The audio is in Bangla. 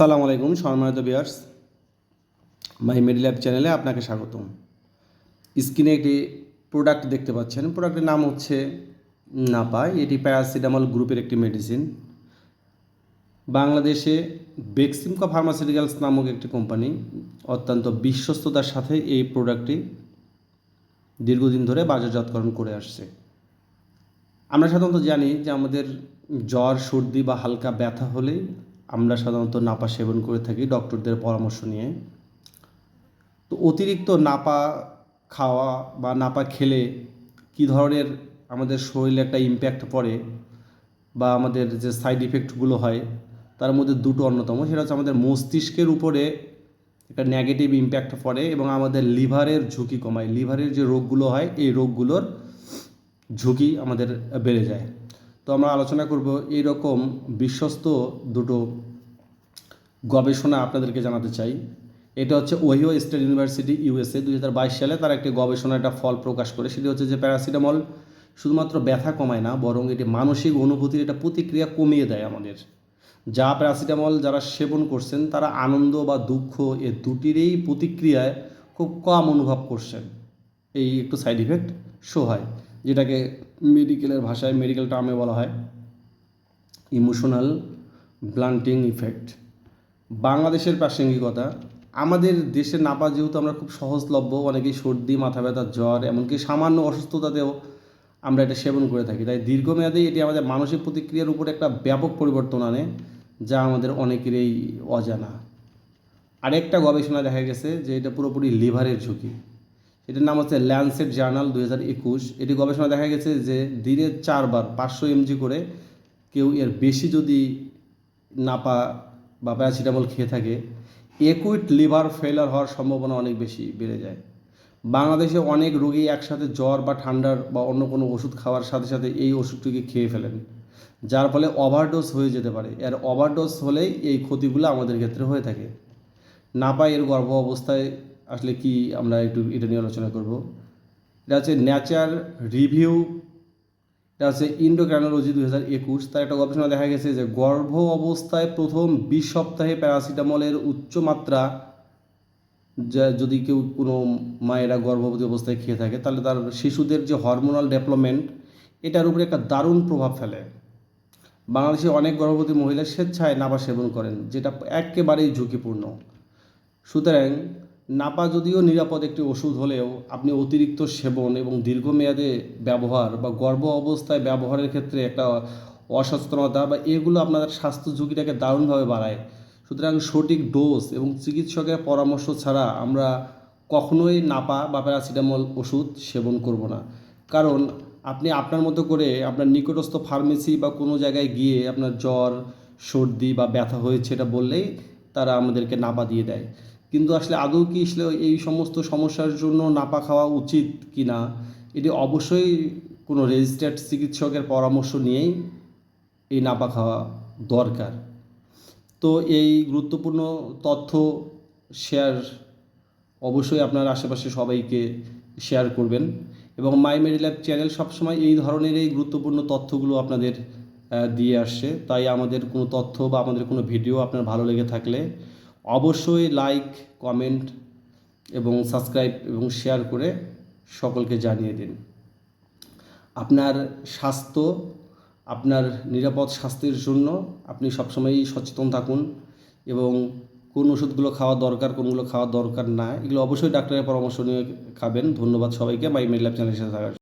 আসসালামু আলাইকুম, সম্মানিত বিয়ার্স মাই মেডিল্যাব চ্যানেলে আপনাকে স্বাগতম। স্ক্রিনে একটি প্রোডাক্ট দেখতে পাচ্ছেন। প্রোডাক্টের নাম হচ্ছে নাপা। এটি প্যারাসিটামল গ্রুপের একটি মেডিসিন বাংলাদেশে বেক্সিমকা ফার্মাসিউটিক্যালস নামক একটি কোম্পানি অত্যন্ত বিশ্বস্ততার সাথে এই প্রোডাক্টটি দীর্ঘদিন ধরে বাজারজাতকরণ করে আসছে। আমরা সাধারণত জানি যে আমাদের জ্বর, সর্দি বা হালকা ব্যথা হলেই আমরা সাধারণত নাপা সেবন করে থাকি ডক্টরদের পরামর্শ নিয়ে। তো অতিরিক্ত নাপা খাওয়া বা নাপা খেলে কী ধরনের আমাদের শরীরে একটা ইম্প্যাক্ট পড়ে বা আমাদের যে সাইড ইফেক্টগুলো হয়, তার মধ্যে দুটো অন্যতম, সেটা হচ্ছে আমাদের মস্তিষ্কের উপরে একটা নেগেটিভ ইম্প্যাক্ট পড়ে এবং আমাদের লিভারের ঝুঁকি কমায়। লিভারের যে রোগগুলো হয়, এই রোগগুলোর ঝুঁকি আমাদের বেড়ে যায়। তো আমরা আলোচনা করব এইরকম বিশ্বস্ত দুটো গবেষণা আপনাদেরকে জানাতে চাই। এটা হচ্ছে ওহিও স্টেট ইউনিভার্সিটি, ইউএসএ। দুই হাজার বাইশ সালে তারা একটি গবেষণা একটা ফল প্রকাশ করে। সেটি হচ্ছে যে প্যারাসিটামল শুধুমাত্র ব্যথা কমায় না, বরং এটি মানসিক অনুভূতির একটা প্রতিক্রিয়া কমিয়ে দেয় আমাদের। যা প্যারাসিটামল যারা সেবন করছেন, তারা আনন্দ বা দুঃখ এ দুটিরই প্রতিক্রিয়ায় খুব কম অনুভব করছেন। এই একটু সাইড ইফেক্ট শো হয়। যেটাকে মেডিকেলের ভাষায় মেডিকেল টার্মে বলা হয় ইমোশনাল ব্লান্টিং ইফেক্ট বাংলাদেশের প্রাসঙ্গিকতা, আমাদের দেশে নাপা যেহেতু আমরা খুব সহজলভ্য, অনেকেই সর্দি, মাথা ব্যথা, জ্বর, এমনকি সামান্য অসুস্থতাতেও আমরা এটা সেবন করে থাকি। তাই দীর্ঘমেয়াদে এটি আমাদের মানসিক প্রতিক্রিয়ার উপর একটা ব্যাপক পরিবর্তন আনে, যা আমাদের অনেকেরই অজানা। আরেকটা গবেষণা দেখা গেছে যে এটা পুরোপুরি লিভারের ঝুঁকি। এটার নাম হচ্ছে ল্যান্সেট জার্নাল দু হাজার একুশ। এটি গবেষণা দেখা গেছে যে দিনে চারবার পাঁচশো এমজি করে কেউ এর বেশি যদি নাপা বা প্যারাসিটামল খেয়ে থাকে একুইট লিভার ফেলার হওয়ার সম্ভাবনা অনেক বেশি বেড়ে যায়। বাংলাদেশে অনেক রোগী একসাথে জ্বর বা ঠান্ডার বা অন্য কোনো ওষুধ খাওয়ার সাথে সাথে এই ওষুধটিকে খেয়ে ফেলেন, যার ফলে ওভারডোজ হয়ে যেতে পারে। এর ওভারডোজ হলেই এই ক্ষতিগুলো আমাদের ক্ষেত্রে হয়ে থাকে। নাপা এর গর্ভ অবস্থায় আসলে কি আমরা একটু এটা নিয়ে আলোচনা করব? এটা হচ্ছে ন্যাচার রিভিউ এটা হচ্ছে ইন্ডোক্রানোলজি দুই হাজার একুশ। তার একটা গবেষণা দেখা গেছে যে গর্ভ অবস্থায় প্রথম বিশ সপ্তাহে প্যারাসিটামলের উচ্চমাত্রা যা যদি কেউ কোনো মায়েরা গর্ভবতী অবস্থায় খেয়ে থাকে, তাহলে তার শিশুদের যে হরমোনাল ডেভেলপমেন্ট এটার উপরে একটা দারুণ প্রভাব ফেলে। বাংলাদেশে অনেক গর্ভবতী মহিলা স্বেচ্ছায় নাপা সেবন করেন, যেটা একেবারেই ঝুঁকিপূর্ণ। সুতরাং নাপা যদিও নিরাপদ একটি ওষুধ হলেও আপনি অতিরিক্ত সেবন এবং দীর্ঘমেয়াদে ব্যবহার বা গর্ভ অবস্থায় ব্যবহারের ক্ষেত্রে একটা অসচেতনতা বা এগুলো আপনাদের স্বাস্থ্য ঝুঁকিটাকে দারুণভাবে বাড়ায়। সুতরাং সঠিক ডোজ এবং চিকিৎসকের পরামর্শ ছাড়া আমরা কখনোই নাপা বা প্যারাসিটামল ওষুধ সেবন করব না। কারণ আপনি আপনার মতো করে আপনার নিকটস্থ ফার্মেসি বা কোনো জায়গায় গিয়ে আপনার জ্বর, সর্দি বা ব্যথা হয়েছে এটা বললেই তারা আমাদেরকে নাপা দিয়ে দেয়। কিন্তু আসলে আদৌ কি এই সমস্ত সমস্যার জন্য নাপা খাওয়া উচিত কি না এটি অবশ্যই কোনো রেজিস্টার্ড চিকিৎসকের পরামর্শ নিয়েই এই নাপা খাওয়া দরকার। তো এই গুরুত্বপূর্ণ তথ্য শেয়ার অবশ্যই আপনার আশেপাশে সবাইকে শেয়ার করবেন এবং মাই মেডিল্যাব চ্যানেল সবসময় এই ধরনের এই গুরুত্বপূর্ণ তথ্যগুলো আপনাদের দিয়ে আসছে তাই আমাদের কোনো তথ্য বা আমাদের কোনো ভিডিও আপনার ভালো লেগে থাকলে অবশ্যই লাইক কমেন্ট এবং সাবস্ক্রাইব এবং শেয়ার করে সকলকে জানিয়ে দিন। আপনার স্বাস্থ্য, আপনার নিরাপদ স্বাস্থ্যের জন্য আপনি সবসময়ই সচেতন থাকুন এবং কোন ওষুধগুলো খাওয়া দরকার, কোনগুলো খাওয়া দরকার না, এগুলো অবশ্যই ডাক্তারের পরামর্শ নিয়ে খাবেন। ধন্যবাদ সবাইকে। মাই মেড ল্যাব চ্যানেলের সাথে থাকার।